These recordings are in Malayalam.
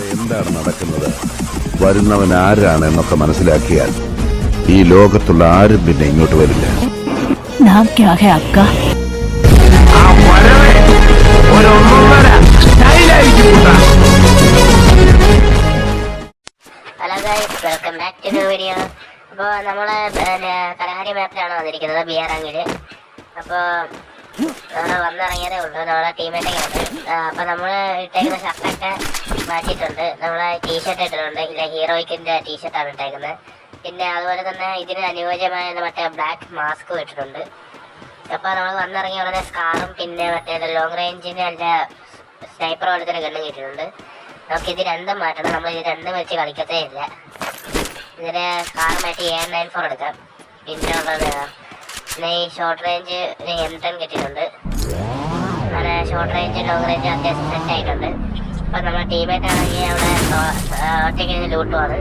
ഇവിടെ എന്താണ് നടക്കുന്നത്? വരുന്നവൻ ആരാണ് എന്നൊക്കെ മനസ്സിലാക്കിയാൽ ഈ ലോകത്തുള്ള ആരും പിന്നെ ഇങ്ങോട്ട് വരില്ല. നാം നമ്മൾ അക്ക. Hello guys welcome back to video അപ്പോൾ വന്നിരിക്കുന്നത് ബിയാറാങ്ങിൽ അപ്പോൾ വന്നിറങ്ങിയതേ ഉള്ളൂ. നമ്മളെ ടീമിന്റെ ഉണ്ട് അപ്പോൾ നമ്മൾ ഇട്ടേക്കുന്ന ഷർട്ടൊക്കെ മാറ്റിയിട്ടുണ്ട്. നമ്മളെ ടീഷർട്ട് ഇട്ടിട്ടുണ്ട്. ഇല്ല ഹീറോയ്ക്കിന്റെ ടീഷർട്ടാണ് ഇട്ടേക്കുന്നത്. പിന്നെ അതുപോലെ തന്നെ ഇതിന് അനുയോജ്യമായ മറ്റേ ബ്ലാക്ക് മാസ്കും ഇട്ടിട്ടുണ്ട്. അപ്പൊ നമ്മൾ വന്നിറങ്ങിയ ഉടനെ സ്കാറും പിന്നെ മറ്റേ ലോങ് റേഞ്ചിന് നല്ല സ്നൈപ്പർ പോലത്തെ ഒരു ഗണ്ണും കിട്ടിയിട്ടുണ്ട്. നമുക്ക് ഇത് രണ്ടും മാറ്റണം. നമ്മൾ ഇത് രണ്ടും വെച്ച് കളിക്കത്തേ ഇല്ല. ഇതിന് സ്കാർ മാറ്റി എ നയൻ ഫോർ എടുക്കാം. പിന്നെ ഉള്ളത് പിന്നെ ഈ ഷോർട്ട് റേഞ്ച് എം ടെൻ കിട്ടിയിട്ടുണ്ട്. അങ്ങനെ ഷോർട്ട് റേഞ്ച് ലോങ് റേഞ്ച് അത്യാവശ്യം സെറ്റ് ആയിട്ടുണ്ട്. അപ്പം നമ്മുടെ ടീമേറ്റ് ആണെങ്കിൽ അവിടെ ഒറ്റയ്ക്ക് ഇരുന്ന് ലൂട്ടുമാണ്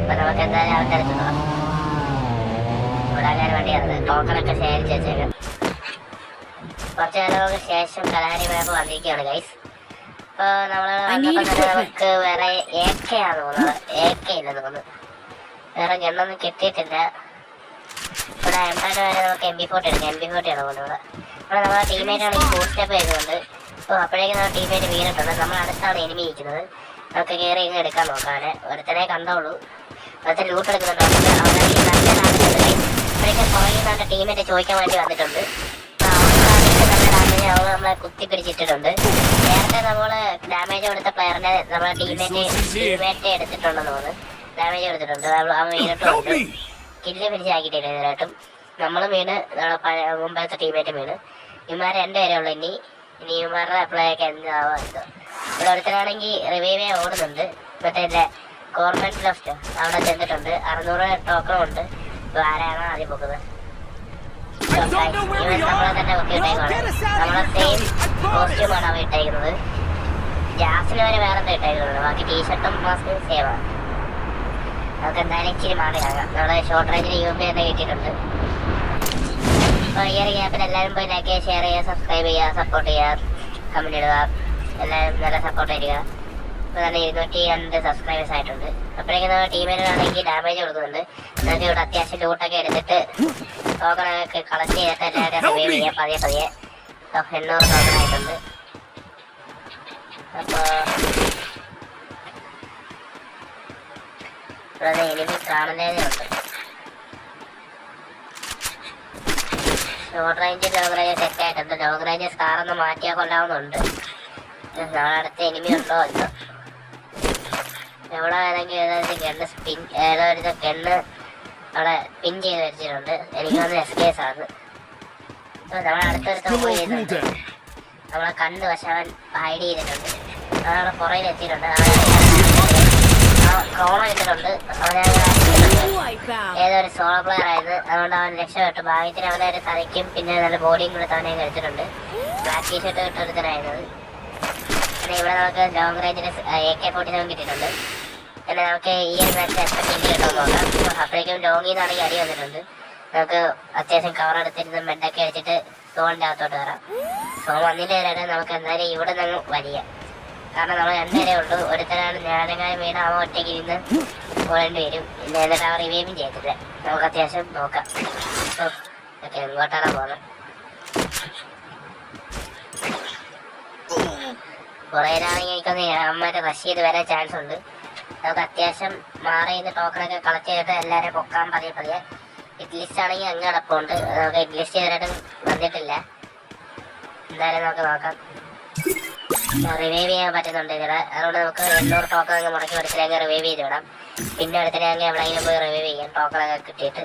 അപ്പം നമുക്ക് എന്തായാലും അവന്റെ അടുത്ത് നോക്കാം ഇവിടെ അങ്ങനെ വേണ്ടിയാണ്. ടോക്കണൊക്കെ ശേഖരിച്ച് വെച്ചേക്കാം. കുറച്ച് നേരങ്ങൾക്ക് ശേഷം കലാരി മാപ്പ് വന്നിരിക്കുകയാണ് ഗൈസ് വന്നപ്പോ തന്നെ നമുക്ക് വേറെ എ കെ ആണ് തോന്നുന്നത് എ കെ ഇല്ലെന്ന് തോന്നുന്നു. വേറെ ഗണ്ണൊന്നും കിട്ടിയിട്ടില്ല. ഇവിടെ എംപാഡ് വരെ നമുക്ക് എം ബി ഫോർട്ടി എടുക്കാം എം ബി ഫോർട്ടി ആണ് പോകുന്നത് ഇവിടെ നമ്മളെ ടീമേറ്റ് ആണെങ്കിൽ ബൂസ്റ്റ് അപ്പ് ചെയ്തുകൊണ്ട് അപ്പോൾ അപ്പോഴേക്കും നമ്മുടെ ടീമേറ്റ് വീണിട്ടുണ്ട് നമ്മൾ അടുത്താണ് എനിമി ഇരിക്കുന്നത് നമുക്ക് കയറി ഇങ്ങ് എടുക്കാൻ നോക്കാന് ഒരുത്തനെ കണ്ടോളൂ ഒരുത്തൻ ലൂട്ട് എടുക്കുന്നുണ്ട് അവനാണെങ്കിൽ നല്ല ഡാമേജ് അപ്പോഴേക്കും പുറകിൽ നമ്മുടെ ടീമേറ്റ് ചോദിക്കാൻ വേണ്ടി വന്നിട്ടുണ്ട് അവൾ നമ്മളെ കുത്തി പിടിച്ചിട്ടുണ്ട് നേരത്തെ നമ്മൾ ഡാമേജ് കൊടുത്ത പ്ലെയറിനെ നമ്മളെ ടീമേറ്റ് ടീമേറ്റ് എടുത്തിട്ടുണ്ടെന്ന് തോന്നുന്നു ഡാമേജ് കൊടുത്തിട്ടുണ്ട് അവൾ അവൻ വീണിട്ടുണ്ട് കില്ല് പിടിച്ചാക്കിയിട്ടില്ല ഇതിനായിട്ടും നമ്മൾ പഴയ മുമ്പത്തെ ടീമേറ്റ് വീണ് ഇവന്മാർ രണ്ടുപേരേ ഉള്ളു ഇനി. ഇനി ഇമാരുടെ അപ്ലൈ ഒക്കെ എന്താവോ എന്തോ ഇവിടെ ഒരുത്തരാണെങ്കിൽ റിവൈവേ ഓടുന്നുണ്ട്. മറ്റേ എന്റെ ഗവൺമെന്റ് ലെഫ്റ്റ് അവിടെ ചെന്നിട്ടുണ്ട്. അറുന്നൂറ് ടോക്കണും ഉണ്ട്. ഇപ്പൊ ആരാണോ ആദ്യം പൊക്കുന്നത്. ഇവൻ നമ്മളെ തന്നെ പൊക്കിയിട്ടേക്കാണ് നമ്മളെ സെയിം കോസ്റ്റ്യൂമാണ് അവ ഇട്ടേക്കുന്നത്. ജാസിന് വരെ വേറെന്താ ഇട്ടേക്കുന്നത്? ബാക്കി ടീഷർട്ടും മാസ്കും സെയിം ആണ്. നമുക്ക് എന്തായാലും ഇച്ചിരി മാറി. കാണാം നമ്മളെ ഷോർട്ട് റേഞ്ചിൽ യു പി എന്ന് കിട്ടിയിട്ടുണ്ട്. അപ്പോൾ ഈ ഒരു ഗ്യാപ്പിൽ എല്ലാവരും പോയി ലൈക്ക് ചെയ്യുക ഷെയർ ചെയ്യുക സബ്സ്ക്രൈബ് ചെയ്യുക സപ്പോർട്ട് ചെയ്യുക കമന്റ് ഇടുക. എല്ലാവരും നല്ല സപ്പോർട്ട് തരിക ഇപ്പോൾ തന്നെ ഇരുന്നൂറ്റി രണ്ട് സബ്സ്ക്രൈബേഴ്സ് ആയിട്ടുണ്ട്. അപ്പോഴേക്കും നമ്മുടെ ടീമിനാണെങ്കിൽ ഡാമേജ് കൊടുക്കുന്നുണ്ട്. നമുക്ക് ഇവിടെ അത്യാവശ്യം ലൂട്ടൊക്കെ എടുത്തിട്ട് ടോക്കണൊക്കെ കളക്ട് ചെയ്തിട്ട് എല്ലാവരും റിവൈവ് ചെയ്യാം പതിയെ പതിയെ. എണ്ണൂറ് ടോക്കൺ ആയിട്ടുണ്ട്. അപ്പോൾ ഇവിടെ എനിമി കാണുന്നതേ ഉണ്ട് short range long range set ആയിട്ടുണ്ട്. ലോങ് റേഞ്ച് സ്കാറൊന്ന് മാറ്റിയാൽ കൊള്ളാവുന്നുണ്ട്. നാളെ അടുത്ത എനിമി ഉണ്ടോ എന്തോ എവിടെ ഏതെങ്കിലും ഏതായാലും ഗണ്ണ് സ്പിൻ ഏതോ ഒരു ഗണ്ണ് അവിടെ പിൻ ചെയ്ത് വെച്ചിട്ടുണ്ട്. എനിക്ക് വന്ന് എസ് കേസ് ആണ് നമ്മളെ അടുത്തൊരുത്തം പോയി ചെയ്യുന്നുണ്ട് നമ്മളെ കണ്ട് പക്ഷെ അവൻ ഹൈഡ് ചെയ്തിട്ടുണ്ട്. അവനവിടെ പുറയിൽ എത്തിയിട്ടുണ്ട് അവനെ ഏതോ ഒരു സോളോ പ്ലെയർ ആയത് അതുകൊണ്ട് അവൻ രക്ഷപ്പെട്ടു. ഭാഗ്യത്തിന് അവനെ ഒരു തലയ്ക്കും പിന്നെ നല്ല ബോഡിയും കൂടെ അവനെ കഴിച്ചിട്ടുണ്ട് ബ്ലാക്ക് ടീഷർട്ട് ഇട്ടൊരുത്തനായിരുന്നത് പിന്നെ ഇവിടെ നമുക്ക് ലോങ് റേഞ്ചിന് എ കെ ഫോർട്ടി സെവൻ കിട്ടിയിട്ടുണ്ട്. പിന്നെ നമുക്ക് ഈ ഒരു മാച്ച് എത്ര കില്ല് കിട്ടുമെന്ന് നോക്കാം. അപ്പോഴേക്കും ലോങ്ങിൽ നിന്നാണെങ്കിൽ അടി വന്നിട്ടുണ്ട്. നമുക്ക് അത്യാവശ്യം കവർ എടുത്തിരുന്ന് മെഡൊക്കെ അടിച്ചിട്ട് സോളിന്റെ അകത്തോട്ട് വരാം. സോൺ വന്നിട്ട് നമുക്ക് എന്തായാലും ഇവിടെ നിന്ന് വലിയ കാരണം നമ്മൾ രണ്ടുപേരെ ഉള്ളൂ. ഒരുത്തനാണ് ഞാനെങ്ങാനും വീണ അവൻ ഒറ്റയ്ക്ക് ഇരുന്ന് പോകേണ്ടി വരും. പിന്നെ എന്നിട്ട് അവർ റിവൈവും ചെയ്തില്ല നമുക്ക് അത്യാവശ്യം നോക്കാം. ഓക്കെ എങ്ങോട്ടാണ് പോകുന്നത്? കുറേ നേരമാണെങ്കിൽ എനിക്കൊന്ന് അമ്മയുടെ റഷ് ചെയ്ത് വരാൻ ചാൻസ് ഉണ്ട്. നമുക്ക് അത്യാവശ്യം മാറി നിന്ന് ടോക്കണൊക്കെ കളക്ട് ചെയ്തിട്ട് എല്ലാവരെയും പൊക്കാൻ പതിയെ പതിയെ. ഇഡ്ലിസ്റ്റ് ആണെങ്കിൽ അങ്ങ് അടക്കമുണ്ട് നമുക്ക് ഇഡ്ലിസ്റ്റ് ലിസ്റ്റ് ചെയ്തിട്ടും വന്നിട്ടില്ല. എന്തായാലും നമുക്ക് നോക്കാം. റിവൈവ് ചെയ്യാൻ പറ്റുന്നുണ്ട്. ഇതിടെ അതുകൊണ്ട് നമുക്ക് എണ്ണൂറ് ടോക്കൺ അങ്ങ് മുടക്കി ഒരുത്തിനെ റിവൈവ് ചെയ്ത് വിടാം. പിന്നെ അടുത്തിനെ അങ്ങ് എവിടെയെങ്കിലും പോയി റിവൈവ് ചെയ്യാം. ടോക്കൺ ഒക്കെ കിട്ടിയിട്ട്.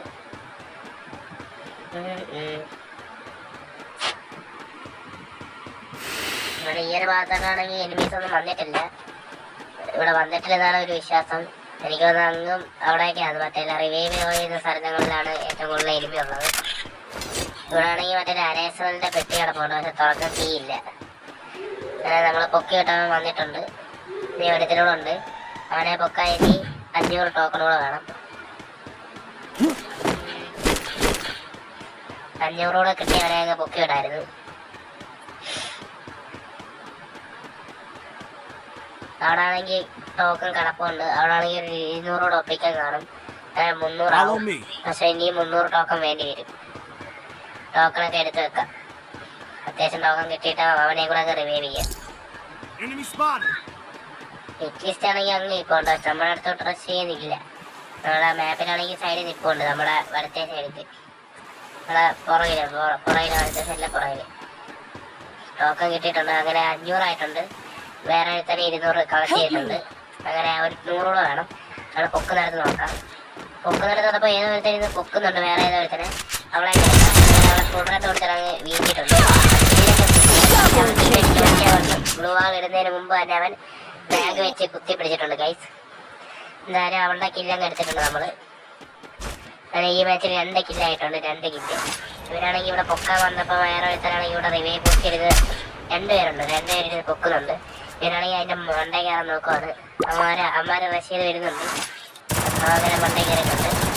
ഇവിടെ ഈ ഒരു ഭാഗത്തൊക്കെയാണെങ്കിൽ എനിമീസ് ഒന്നും വന്നിട്ടില്ല. ഇവിടെ വന്നിട്ടില്ലെന്നാണ് ഒരു വിശ്വാസം. എനിക്ക് തോന്നുന്നത് അങ്ങും അവിടെയൊക്കെയാണ് മറ്റേ റിവൈവ് ചെയ്യുന്ന സ്ഥലങ്ങളിലാണ് ഏറ്റവും കൂടുതൽ എനിമി ഉള്ളത്. ഇവിടെ ആണെങ്കിൽ മറ്റേ അരേസറിന്റെ പെട്ടി കിടപ്പുണ്ട് പക്ഷെ തുറക്കാൻ തീയില്ല നമ്മൾ പൊക്കി കിട്ടാൻ വന്നിട്ടുണ്ട്. ഇനി ഉണ്ട് അവനെ പൊക്കാൻ ഇനി അഞ്ഞൂറ് ടോക്കണുകൾ വേണം. അഞ്ഞൂറോടെ കൂടെ കിട്ടി അവനെ അങ്ങ് പൊക്കി വിടായിരുന്നു അവിടെ ആണെങ്കിൽ ടോക്കൺ കിടപ്പുണ്ട്. അവിടെ ആണെങ്കിൽ ഒരു ഇരുന്നൂറോട് ഒപ്പിക്കാൻ കാണും. മുന്നൂറാവും. പക്ഷെ ഇനി മുന്നൂറ് ടോക്കൺ വേണ്ടി വരും. ടോക്കണൊക്കെ എടുത്ത് വെക്കാം. അത്യാവശ്യം ലോകം കിട്ടിയിട്ട് അവനെ കൂടെ ഒക്കെ റിവൈവ് ചെയ്യാം. ഇറ്റ്ലിസ്റ്റ് ആണെങ്കിൽ അങ്ങ് നിൽപ്പുണ്ട് പക്ഷെ നമ്മുടെ അടുത്തോട്ട് റഷ് ചെയ്യുന്നില്ല നമ്മുടെ മാപ്പിലാണെങ്കിൽ സൈഡിൽ നിൽപ്പുണ്ട് നമ്മുടെ വലത്തെ സൈഡിൽ നമ്മുടെ പുറകിൽ പുറ- പുറകിൽ വലത്തെ സൈഡിലെ പുറകിൽ. ടോക്കൺ കിട്ടിയിട്ടുണ്ട്. അങ്ങനെ അഞ്ഞൂറായിട്ടുണ്ട്. വേറെ തന്നെ ഇരുന്നൂറ് കളക്ട് ചെയ്തിട്ടുണ്ട്. അങ്ങനെ ഒരു നൂറോളം വേണം. അവിടെ പൊക്ക് നടന്ന് നോക്കാം. പൊക്ക് നടന്ന് നോക്കുമ്പോൾ ഏതോ തന്നെ പൊക്കുന്നുണ്ട്. വേറെ ഏതോ തന്നെ അവളെ അവളെ കൂടുതലായിട്ട് കൊടുത്തിട്ട് വീട്ടിട്ടുണ്ട് ബ്ലൂ വാൾ ഇടുന്നതിന് മുമ്പ് തന്നെ അവൻ ബാഗ് വെച്ച് കുത്തി പിടിച്ചിട്ടുണ്ട് ഗൈസ് എന്തായാലും അവളുടെ കില്ലങ്ങ് എടുത്തിട്ടുണ്ട് നമ്മൾ. ഈ മാച്ചിൽ രണ്ട് കില്ലായിട്ടുണ്ട് രണ്ട് കില്ല് ഇവരാണെങ്കിൽ ഇവിടെ പൊക്കാൻ വന്നപ്പോൾ വേറെ ഒരുത്തരാണെങ്കിൽ ഇവിടെ റിവൈവ് പൊക്കി ചെയ്ത് രണ്ടുപേരുണ്ട് രണ്ടുപേര് ഇത് പൊക്കുന്നുണ്ട്. ഇവരാണെങ്കിൽ അതിന്റെ മണ്ട കയറാൻ നോക്കുവാണ്. അമ്മാരെ അമ്മാരെ റഷ് ചെയ്ത് വരുന്നുണ്ട്. അങ്ങനെ മണ്ട കയറിയിട്ടുണ്ട്.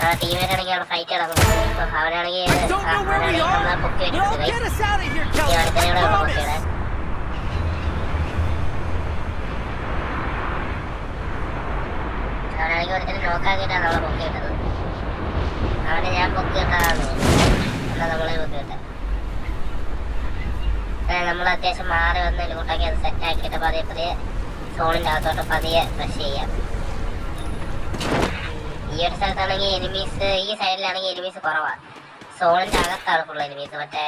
ആ ടീമേറ്റാണെങ്കിൽ അവിടെ ഫൈറ്റ് നടക്കുന്നുണ്ട് അപ്പൊ അവനാണെങ്കിൽ നമ്മളെ പൊക്കി വെച്ചിട്ടുണ്ട് പൊക്കിയിടാൻ. അവനാണെങ്കിൽ ഒരുത്തനെ നോക്കാക്കിയിട്ടാണ് നമ്മളെ പൊക്കിയിട്ടത്. അവനെ ഞാൻ പൊക്കിയിട്ടാണ് എന്നാ നമ്മളെ പൊക്കിയിട്ട നമ്മൾ അത്യാവശ്യം മാറി വന്ന് ലൂട്ടാക്കി അത് സെറ്റ് ആക്കിയിട്ട് പതിയെ പതിയെ സോണിന്റെ അകത്തോട്ട് പതിയെ റഷ് ചെയ്യാം. ഈ ഒരു സ്ഥലത്താണെങ്കിൽ എനിമീസ് ഈ സൈഡിലാണെങ്കിൽ എനിമീസ് കുറവാണ് സോണിന്റെ അകത്താണ് ഫുൾ എനിമീസ് മറ്റേ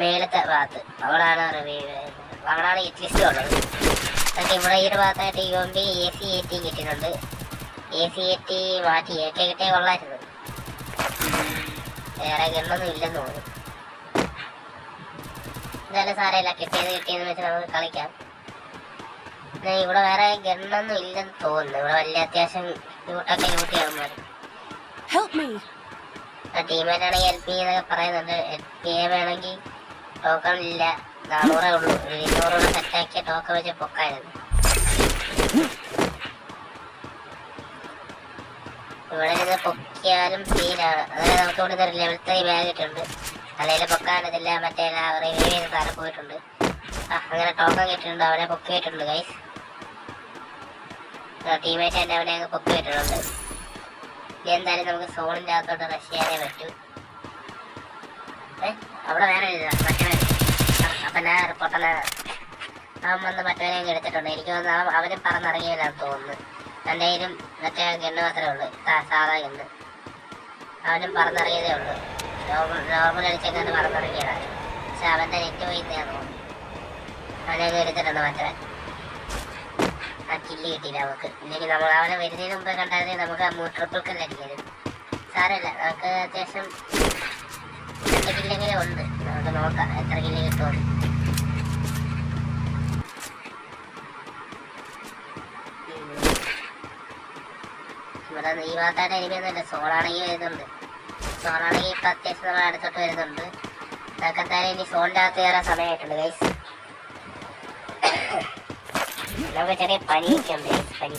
മേലത്തെ ഭാഗത്ത്. അവിടാണ് അവിടാണ് ഹിറ്റ് ലിസ്റ്റ് ഉള്ളത്. എന്നിട്ട് ഇവിടെ ഈ ഒരു ഭാഗത്തായിട്ട് U M B A C A T കിട്ടിയിട്ടുണ്ട്. എ സി എ ടി മാറ്റി എ ടി കിട്ടിയ കൊള്ളായിരുന്നു. വേറെ ഗണ്ണൊന്നും ഇല്ലെന്ന് തോന്നുന്നു. എന്തായാലും സാരമില്ല കിട്ടിയത് കിട്ടിയെന്ന് വെച്ച് നമുക്ക് കളിക്കാം. ഇവിടെ വേറെ ഗണ്ണൊന്നും ഇല്ലെന്ന് തോന്നുന്നു. ഇവിടെ വലിയ അത്യാവശ്യം ലൂട്ടൊക്കെ ലൂട്ട് ചെയ്യാൻ മതി Help me! ടീമേറ്റാണെങ്കിൽ എൽ പി എന്നൊക്കെ പറയുന്നുണ്ട്. എൽ പി എ വേണമെങ്കിൽ ടോക്കൺ ഇല്ല നാനൂറേ ഉള്ളൂ. ഒരു ഇരുന്നൂറോടെ സെറ്റാക്കിയ ടോക്കൺ വെച്ച് പൊക്കായിരുന്നു. ഇവിടെ നിന്ന് പൊക്കിയാലും സീനാണ് അതായത് നമുക്ക് ഇവിടെ നിന്ന് ലെവൽ ത്രീ ബാഗ് ഇട്ടുണ്ട്. അല്ലെങ്കിൽ പൊക്കാനതില്ല മറ്റേ റിവ്യൂ ചെയ്ത് താരം പോയിട്ടുണ്ട്. ആ അങ്ങനെ ടോക്കൺ കിട്ടിയിട്ടുണ്ട്. അവനെ പൊക്കിയിട്ടുണ്ട് ഗൈസ് ടീമേറ്റ് തന്നെ അവനെ അങ്ങ് വിട്ടിട്ടുണ്ട്. ഇനി എന്തായാലും നമുക്ക് സോണിന്റെ അകത്തോട്ട് റഷ് ചെയ്യാനേ പറ്റൂ. അവിടെ വേറെ മറ്റേ അപ്പൊ ഞാൻ റിപ്പോർട്ടന അവൻ വന്ന് മറ്റവനെ എടുത്തിട്ടുണ്ട്. എനിക്ക് തോന്നുന്നു അവനും പറന്നിറങ്ങിയല്ലാന്ന് തോന്നുന്നു. എന്റെ കയ്യിലും മറ്റേ ഗണ്ണ് മാത്രമേ ഉള്ളൂ. സാധാ ഗണ്ണ്. അവനും പറന്നിറങ്ങിയതേ ഉള്ളൂ. നോർമൽ നോർമൽ അടിച്ചെങ്ങനെ പറന്നിറങ്ങിയതാണ് പക്ഷെ അവന്റെ നെറ്റ് പോയി തോന്നുന്നു അവനെ എടുത്തിട്ടുണ്ട് മറ്റവൻ. ആ കില്ല് കിട്ടിയില്ല നമുക്ക്. ഇല്ലെങ്കിൽ നമ്മൾ അവനെ വരുന്നതിന് മുമ്പ് കണ്ടായിരുന്നെങ്കിൽ നമുക്ക് ആ മോട്ടോർ ട്രിപ്പിൾ കില്ല് അടിക്കരുത് സാരമില്ല. നമുക്ക് അത്യാവശ്യം രണ്ട് കില്ലെങ്കിലും ഉണ്ട്. നമുക്ക് നോക്കാം എത്ര കില്ല് കിട്ടുമെന്ന്. ഇവിടെ ഈ ഭാഗത്തായിട്ട് എനിക്കൊന്നുമില്ല സോളാണെങ്കിൽ വരുന്നുണ്ട്. സോളാണെങ്കിൽ ഇപ്പൊ അത്യാവശ്യം നമ്മൾ അടുത്തോട്ട് വരുന്നുണ്ട്. നമുക്ക് എന്തായാലും ഇനി സോണിന്റെ അകത്ത് കയറാൻ സമയമായിട്ടുണ്ട് ഗൈസ് നമുക്ക് ചെറിയ പനിയൊക്കെ ഉണ്ട് പനി.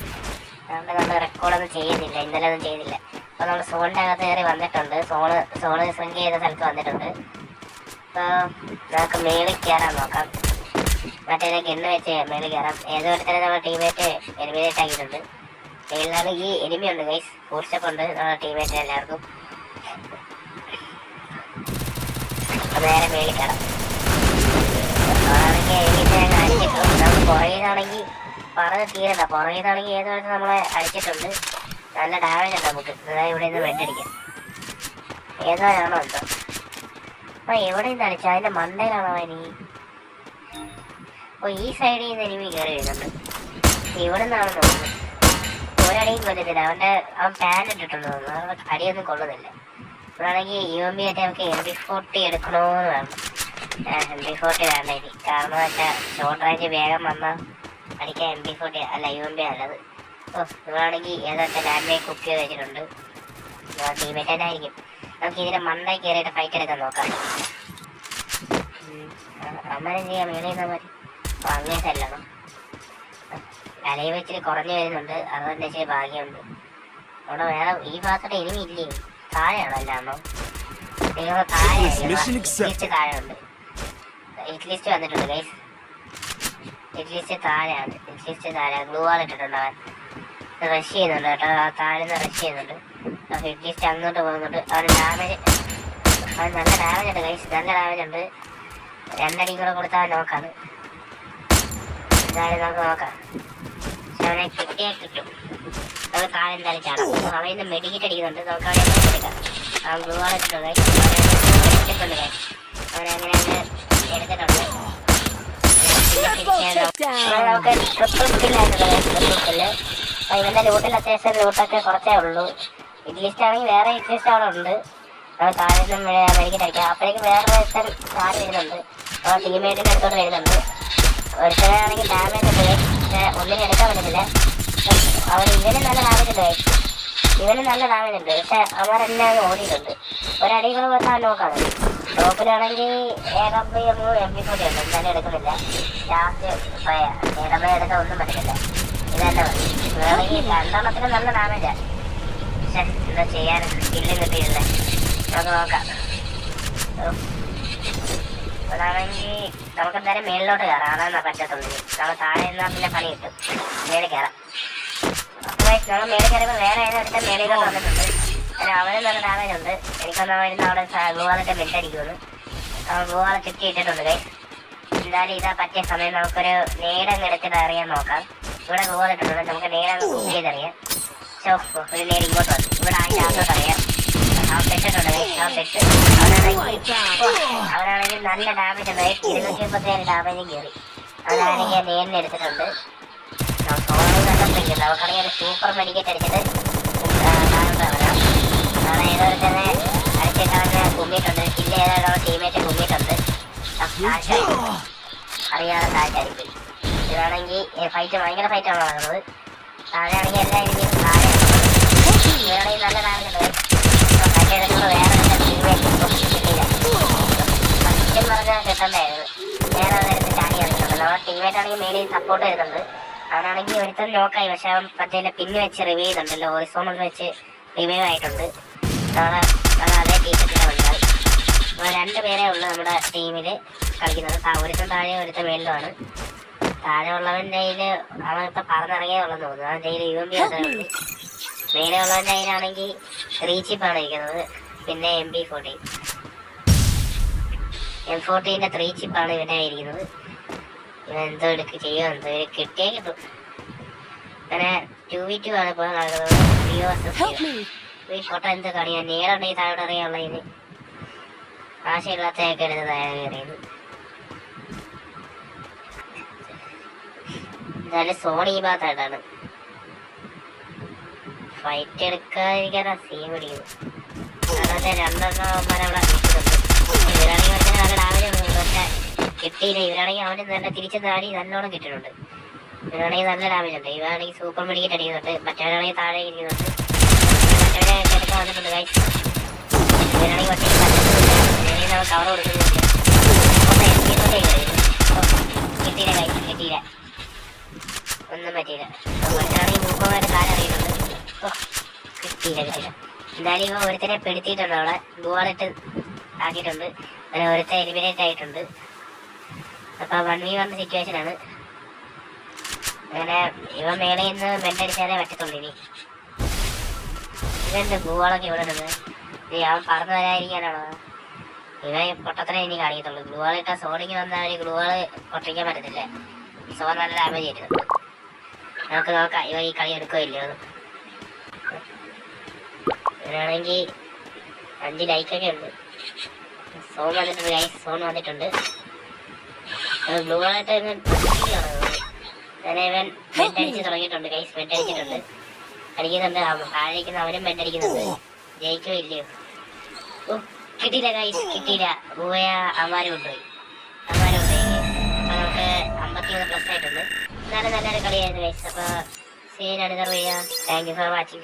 അതുകൊണ്ട് നമ്മൾ റെക്കോർഡൊന്നും ചെയ്യുന്നില്ല ഇന്നലെ ഒന്നും ചെയ്തില്ല അപ്പൊ നമ്മൾ സോണിന്റെ അകത്ത് കയറി വന്നിട്ടുണ്ട്. സോണ് സോണ് സ്വിംഗ് ചെയ്ത സ്ഥലത്ത് വന്നിട്ടുണ്ട്. അപ്പൊ നമുക്ക് മേളിൽ കയറാൻ നോക്കാം. മറ്റേ ഗണ്ണ് വെച്ച് മേളിൽ കയറാം. ഏതോ ഒരുത്തരെ നമ്മുടെ ടീമേറ്റ് എലിമിനേറ്റ് ആക്കിയിട്ടുണ്ട്. മേളിലാണ് ഈ എനിമി ഉണ്ട് ഗൈസ് ഫോർസ്റ്റപ്പ് ഉണ്ട് നമ്മുടെ ടീമേറ്റ് എല്ലാവർക്കും. നേരെ മേളിൽ കയറാം. ആണെങ്കിൽ എനിക്ക് നമ്മൾ പുറകിലാണെങ്കിൽ പറഞ്ഞ് തീരണ്ട പുറകിലാണെങ്കിൽ ഏത് ഒരുത്തൻ നമ്മളെ അടിച്ചിട്ടുണ്ട്? നല്ല ഡാമേജ് ഉണ്ട് നമുക്ക്. അതായത് ഇവിടെ നിന്ന് വെണ്ടടിക്കാം ഏതാണോ എന്തോ അപ്പൊ എവിടെ നിന്ന് അടിച്ചാൽ അതിന്റെ മണ്ടയിലാണോ ഇനി? അപ്പൊ ഈ സൈഡിൽ നിന്ന് എനിമി കയറി വരുന്നുണ്ട്. ഇവിടെ നിന്നാണ് തോന്നുന്നത്. ഒരടിയും കൊല്ലുന്നില്ല അവന്റെ അവൻ പാൻ ഇട്ടിട്ടുണ്ട് അവൻ അടിയൊന്നും കൊള്ളുന്നില്ല ഇവിടെയാണെങ്കിൽ യു എം ബി ആയിട്ട് നമുക്ക് എം ബി ഫോർട്ടി എടുക്കണോന്ന് വേണം എം ബി ഫോർട്ടി വേണ്ട ഇനി. കാരണം വെച്ചാൽ ഷോർട്ട് റേഞ്ച് വേഗം വന്നാൽ അടിക്കാൻ എം ബി ഫോർട്ടി അല്ല യു എം ബി നല്ലത് ഓ ഇവിടാണെങ്കിൽ ഏതൊക്കെ ലാൻഡ് മൈൻ കുക്ക് ചെയ്ത് വെച്ചിട്ടുണ്ട്. ടീമേറ്റ് തന്നെ ആയിരിക്കും നമുക്ക് ഇതിന്റെ മണ്ണായി കയറിയിട്ട് ഫൈറ്റ് എടുക്കാൻ നോക്കാം. അമ്മനെ ചെയ്യാം മേലെ നിന്നാ മതി അപ്പൊ അങ്ങനെ ചെല്ലണം. അലയിൽ വെച്ചിട്ട് കുറഞ്ഞു വരുന്നുണ്ട്. അതുകൊണ്ട് വെച്ചാൽ ഭാഗ്യമുണ്ട്. അവിടെ വേറെ ഈ ഭാഗത്തോട്ട് ഇനിയും ഇല്ലേ? താഴെയാണോ നിങ്ങൾ താഴെ താഴെ ഉണ്ട് ഇറ്റ്ലിസ്റ്റ് വന്നിട്ടുണ്ട് ഗൈസ് ഇഡ്ലിസ്റ്റ് താഴെയാണ് ഇഡ്ലിസ്റ്റ് താഴെ ഗ്ലൂ വാൾ ഇട്ടിട്ടുണ്ട് അവൻ റഷ് ചെയ്യുന്നുണ്ട് കേട്ടോ ആ താഴെ നിന്ന് റഷ് ചെയ്യുന്നുണ്ട് അപ്പോൾ ഇഡ്ലിസ്റ്റ് അങ്ങോട്ട് പോകുന്നുണ്ട് അവന് ഡാമേജ് അവൻ നല്ല ഡാമേജ് ഉണ്ട് കൈസ് നല്ല ഡാമേജ് ഉണ്ട് രണ്ടടി കൂടെ കൊടുത്താൽ നോക്കാണ് എന്തായാലും നമുക്ക് നോക്കാം പക്ഷെ അവനെ കിട്ടിയാൽ കിട്ടും നമുക്ക് താഴെ എന്തായാലും ചാടാം അവൻ ഇന്ന് മെഡിക്കറ്റ് അടിക്കുന്നുണ്ട് നമുക്ക് അവിടെ എടുക്കാം അവൻ ഗ്ലൂ വാൾ ഇട്ടിട്ടുണ്ട്. അവനെ അങ്ങനെ അങ്ങനെ എടുത്തിട്ടുണ്ട് നമുക്ക് ട്രിപ്പിൾ സ്കില്ലായിട്ടുണ്ട് ട്രിപ്പിൾ സ്കില്ല് അപ്പോൾ ഇവന്റെ ലൂട്ടിൽ അത്യാവശ്യം ലൂട്ടൊക്കെ കുറച്ചേ ഉള്ളൂ. ഇഡ്ലിസ്റ്റ് ആണെങ്കിൽ വേറെ ഇഡ്ലിസ്റ്റ് അവിടെ ഉണ്ട്. താഴെ നിന്ന് മെഡിക്കറ്റ് അടിക്കാം അപ്പോഴേക്കും വേറെ ഒരുത്തൻ താഴെ വരുന്നുണ്ട്? അപ്പോൾ ടീമേറ്റിന്റെ അടുത്തോട്ട് വരുന്നുണ്ട്. ഒരുത്തനാണെങ്കിൽ ഡാമേജ് ഉണ്ട് പക്ഷേ ഒന്നിനും എടുക്കാൻ പറ്റുന്നില്ല അവൻ ഇവന് നല്ല ഡാമേജ് ഉണ്ട് ഇവന് നല്ല ഡാമേജ് ഉണ്ട്. പക്ഷെ അവരെല്ലാം ഓടിയിട്ടുണ്ട്. ഒരടി കൂടെ വെക്കാൻ നോക്കാണ് ടോപ്പിലാണെങ്കിൽ ഏകമ്പി ഒന്നും എം പി ഉണ്ട്. എന്തായാലും എടുക്കുന്നില്ല. ലാസ്റ്റ് ഏകമ്പി എടുക്കാൻ ഒന്നും പറ്റുന്നില്ല ഇതല്ല വേറെ ഈ രണ്ടെണ്ണത്തിന് നല്ല ഡാമേജാണ് പക്ഷെ എന്താ ചെയ്യാൻ സ്കില്ല് കിട്ടിയിട്ടില്ല നമുക്ക് നോക്കാം. അതാണെങ്കിൽ നമുക്ക് എന്തായാലും മേളിലോട്ട് കയറാം അതാണ് പറ്റത്തുള്ളൂ നമ്മൾ താഴെ നിന്നാൽ പിന്നെ പണി കിട്ടും മേളിൽ കയറാം നമ്മൾ മേളിൽ കയറുമ്പോൾ വേറെ ഏതോ ഒരുത്തൻ മേളിലോട്ട് വന്നിട്ടുണ്ട്. അതിന് അവന് നല്ല ഡാമേജ് ഉണ്ട്. എനിക്കൊന്നും വരുന്ന അവിടെ ഗോവാളിട്ട് മിണ്ടടിക്കുമെന്ന് അവൻ ഗോവാളെ ചുറ്റി ഇട്ടിട്ടുണ്ട് കൈ എന്തായാലും ഇതാ പറ്റിയ സമയം നമുക്കൊരു നേടങ്ങ് എടുത്തിട്ട് അറിയാൻ നോക്കാം. ഇവിടെ ഗോവാളിട്ടുണ്ട് നമുക്ക് കുക്ക് ചെയ്തറിയാം. ഷോ ഒരു നേരം ഇങ്ങോട്ട് വന്നു. ഇവിടെ ആ അങ്ങോട്ട് അറിയാം പെട്ട്. അവനാണെങ്കിൽ നല്ല ഡാമേജ്. ഇരുന്നൂറ്റി മുപ്പത്തേഴ് ഡാമേജും കയറി. അവനാണെങ്കിൽ നേരിന് എടുത്തിട്ടുണ്ട്. സൂപ്പർ മെഡിക്കറ്റ് അടിച്ചിട്ട് തന്നെ അടിച്ചിട്ട് അവനെ കുമ്മിയിട്ടുണ്ട് ഇല്ല അവൻ ടീമേറ്റ് അറിയാതെ താഴ്ചായിരിക്കും ഇതാണെങ്കിൽ ഫൈറ്റ് ഭയങ്കര ഫൈറ്റാണ് നടക്കുന്നത് താഴെയാണെങ്കിൽ എല്ലാ രീതിയും താഴെ ഇവരാണെങ്കിൽ നല്ല ഇടയ്ക്കൂടെ വേറെ സത്യം പറഞ്ഞാൽ കിട്ടണ്ടായിരുന്നു വേറെ നേരത്തെ ചാടി കളിക്കുന്നുണ്ട് നമ്മുടെ ടീമേറ്റ് ആണെങ്കിൽ മെയിൻ സപ്പോർട്ട് വരുന്നുണ്ട് അവനാണെങ്കിൽ ഒരുത്തൻ നോക്കായി പക്ഷെ അവൻ മറ്റേ പിന്ന് വെച്ച് റിവൈവ് ചെയ്യുന്നുണ്ടല്ലോ ഹോറിസോണിൽ വെച്ച് റിവൈവ് ആയിട്ടുണ്ട് നമ്മളെ അത് ടീമത്തിന്റെ വന്നാൽ അപ്പോൾ രണ്ട് പേരേ ഉള്ളൂ നമ്മുടെ ടീമിൽ കളിക്കുന്നത് ഒരുത്തം ഒരുത്തൻ താഴെ ഒരുത്തൻ മേളിലുമാണ് താഴെ ഉള്ളവന്റെ കയ്യിൽ അവൻ ഇപ്പൊ പറന്നിറങ്ങിയേ ഉള്ളെന്ന് തോന്നുന്നു. അവന്റെ കയ്യിൽ യു എം ബി ഉണ്ട് മേലെ ഉള്ളവന്റെ കയ്യിലാണെങ്കിൽ ത്രീ ആണ് ഇരിക്കുന്നത്. പിന്നെ എം പി ഫോർട്ടീൻ എം ഫോർട്ടീന്റെ ത്രീ ചിപ്പാണ് ഇവന്റെ ഇരിക്കുന്നത്. ഇവൻ എന്തോ എടുക്ക് ചെയ്യുമോ എന്തോ ഇവർ കിട്ടിയേ കിട്ടും. അങ്ങനെ ടു വി ടു ആണ് ഇപ്പോൾ നടക്കുന്നത്. ഈ ഫോട്ടോ എന്ത് കാണിയാ? നേരുണ്ടെങ്കിൽ താഴോട്ട് അറിയാനുള്ള ഇത്. ആശയില്ലാത്തതൊക്കെ എടുത്ത് താഴെ എന്തായാലും സോണി ഈ ഭാഗത്തായിട്ടാണ് ഫൈറ്റ് എടുക്കാതിരിക്കാൻ സീൻ പിടിക്കുന്നു. അതായത് രണ്ടെണ്ണം അവന്മാരവിടെ ഇവരാണെങ്കിൽ അവർക്ക് നല്ല ഡാമേജ് പക്ഷെ കിട്ടിയില്ല. ഇവരാണെങ്കിൽ അവന് നല്ല തിരിച്ചു താടി നല്ലോണം കിട്ടിയിട്ടുണ്ട്. ഇവരാണെങ്കിൽ നല്ല ഡാമേജ് ഉണ്ട്. ഇവരാണെങ്കിൽ സൂപ്പർ മെഡിക്കറ്റ് അടിക്കുന്നുണ്ട്. മറ്റവരാണെങ്കിൽ താഴെ ഇരിക്കുന്നുണ്ട്. മറ്റവരെ എടുക്കാൻ വന്നിട്ടുണ്ട് guys. ഇവരാണെങ്കിൽ ഒറ്റയ്ക്ക് നമ്മൾ കവർ കൊടുക്കുന്നില്ല ഒന്ന് കിട്ടിയില്ല guys, കിട്ടിയില്ല. ഒന്നും പറ്റിയില്ല. മറ്റാണെങ്കിൽ മൂക്കമാരുടെ കാലം അറിയുന്നുണ്ട്. കിട്ടിയില്ല കിട്ടിയില്ല. എന്തായാലും ഇവ ഒരുത്തനെ പെടുത്തിയിട്ടുണ്ട്. അവിടെ ഗോളിട്ട് ആക്കിയിട്ടുണ്ട്. അങ്ങനെ ഒരുത്തെ എലിമിനേറ്റ് ആയിട്ടുണ്ട്. അപ്പൊ വൺ വി വൺ സിറ്റുവേഷൻ ആണ്. അങ്ങനെ ഇവ മേലെ നിന്ന് മെന്റടിച്ചാലേ പറ്റത്തുള്ളൂ ഇനി. ഇതെന്ത് ഗൂവാളൊക്കെ ഇവിടെ നിന്ന് ഇത് അവൻ പറന്നു വരാതിരിക്കാനാണോ? ഇവ പൊട്ടത്തിനെ ഇനി കാണിക്കത്തുള്ളൂ. ഗ്ലൂവാളിട്ട സോണിങ് വന്നാൽ ഗ്ലൂവാൾ പൊട്ടിക്കാൻ പറ്റത്തില്ല. സോ നല്ല ഡാമേജ് ചെയ്തിട്ടുണ്ട് നമുക്ക് നോക്കാം. ഇവ ഈ കളി എടുക്കോ ഇല്ലയോ എന്ന്. ഇവനാണെങ്കിൽ അഞ്ച് ലൈക്കൊക്കെ ഉണ്ട്. സോൺ വന്നിട്ടുണ്ട് ഗൈസ് സോൺ വന്നിട്ടുണ്ട്. ബ്ലൂ ആയിട്ട് അങ്ങനെ ഇവൻ തുടങ്ങിയിട്ടുണ്ട്. ഗൈസ് ബെഡ് അടിച്ചിട്ടുണ്ട് അടിക്കുന്നുണ്ട് താഴേക്കുന്ന അവനും ബെഡ് ജയിക്കോ ഇല്ലയോ? കിട്ടിയില്ല ഗൈസ് കിട്ടിയില്ല. പോയ അമാരും കൊണ്ടുപോയി. അമാരും കൊണ്ടുപോയി. അപ്പൊ നമുക്ക് അമ്പത്തിമൂന്ന് പ്ലസ് ആയിട്ടുണ്ട്. എന്നാലും നല്ലൊരു കളിയായിരുന്നു ഗൈസ് അപ്പൊ സീൻ അനുസർ ചെയ്യാം താങ്ക് യു ഫോർ വാച്ചിങ്.